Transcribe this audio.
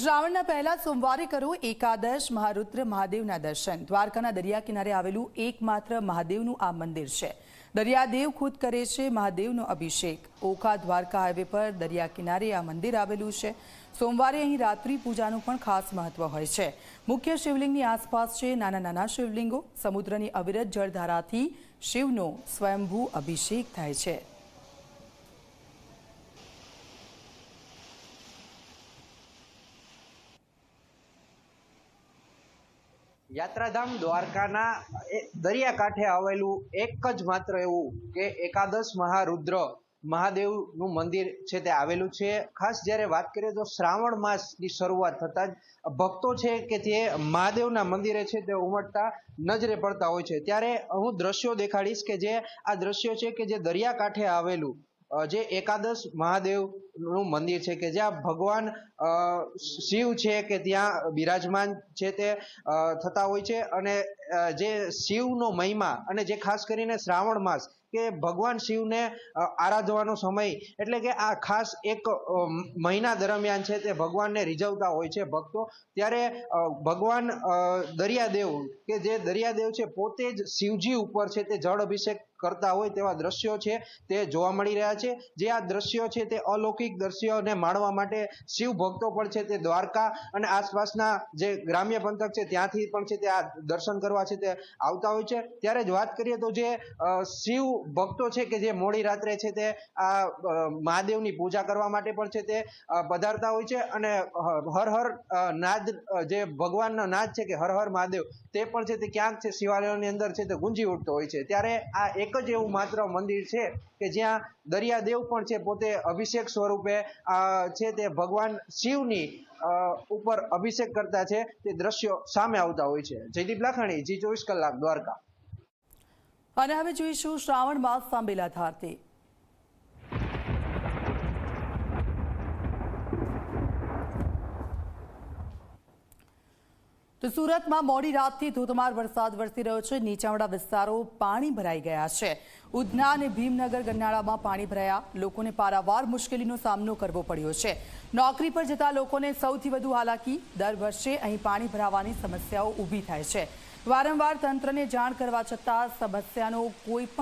શ્રાવણના પહેલા સોમવારે કરો એકાદશ, મહારુદ્ર, મહાદેવના દર્શન. દ્વારકાના દરિયા કિનારે આવેલું એકમાત્ર મહાદેવનું આ મંદિર છે. દરિયાદેવ ખુદ કરે છે મહાદેવનો અભિષેક. ઓખા દ્વારકા હાઈવે પર દરિયા કિનારે આ મંદિર આવેલું છે. સોમવારે અહીં રાત્રિ પૂજાનું પણ ખાસ મહત્વ હોય છે. મુખ્ય શિવલિંગની આસપાસ છે નાના નાના શિવલિંગો. સમુદ્રની અવિરત જળધારાથી શિવનો સ્વયંભૂ અભિષેક થાય છે. યાત્રાધામ દ્વારકાના દરિયાકાંઠે આવેલું એક જ માત્ર એવું કે એકાદશ મહારુદ્ર મહાદેવનું મંદિર છે તે આવેલું છે. ખાસ જ્યારે વાત કરીએ તો શ્રાવણ માસની શરૂઆત થતાં જ ભક્તો છે કે જે મહાદેવના મંદિરે છે તે ઉમટતા નજરે પડતા હોય છે. ત્યારે હું દ્રશ્યો દેખાડીશ કે જે આ દ્રશ્યો છે કે જે દરિયાકાંઠે આવેલું અ, જે એકાદશ મહાદેવનું મંદિર છે કે જ્યાં ભગવાન શિવ છે કે ત્યાં બિરાજમાન છે તે થતા હોય છે અને જે શિવનો મહિમા અને જે ખાસ કરીને શ્રાવણ માસ કે ભગવાન શિવને આરાધવાનો સમય. એટલે કે આ ખાસ એક મહિના દરમિયાન છે તે ભગવાનને રીઝવતા હોય છે ભક્તો. ત્યારે ભગવાન દરિયાદેવ, કે જે દરિયાદેવ છે, પોતે જ શિવજી ઉપર છે તે જળ અભિષેક કરતા હોય તેવા દ્રશ્યો છે તે જોવા મળી રહ્યા છે. જે આ દ્રશ્યો છે તે અલૌકિક દ્રશ્યોને માણવા માટે શિવ ભક્તો પણ છે તે દ્વારકા અને આસપાસના જે ગ્રામ્ય પંથક છે ત્યાંથી પણ છે તે આ દર્શન કરવા છે તે આવતા હોય છે. ત્યારે જ વાત કરીએ તો જે શિવ ભક્તો છે કે જે મોડી રાત્રે છે તે આ મહાદેવની પૂજા કરવા માટે પણ છે તે પધારતા હોય છે અને હર હર નાદ જે ભગવાનનો નાદ છે કે હર હર મહાદેવ, તે પણ છે તે ક્યાંક છે શિવાલયોની અંદર છે તે ગુંજી ઉઠતો હોય છે. ત્યારે આ એક જ એવું માત્ર મંદિર છે કે જ્યાં દરિયાદેવ પણ છે પોતે અભિષેક સ્વરૂપે છે તે ભગવાન શિવની ઉપર અભિષેક કરતા છે તે દ્રશ્યો સામે આવતા હોય છે. જયદીપ લાખાણી, જી ચોવીસ કલાક, દ્વારકા. અને હવે જોઈશું શ્રાવણ માસ સાંભેલા ધારથી તો સુરતમાં મોડી રાતથી ધોધમાર વરસાદ વરસી રહ્યો છે. નીચાણવાળા વિસ્તારો પાણી ભરાઈ ગયા છે. ઉધના અને ભીમનગર ગરનાળામાં પાણી ભરાયા. લોકોને પારાવાર મુશ્કેલીનો સામનો કરવો પડ્યો છે. નોકરી પર જતા લોકોને સૌથી વધુ હાલાકી. દર વર્ષે અહીં પાણી ભરાવાની સમસ્યાઓ ઊભી થાય છે. વારંવાર તંત્રને જાણ કરવા છતાં સમસ્યાનો કોઈ પણ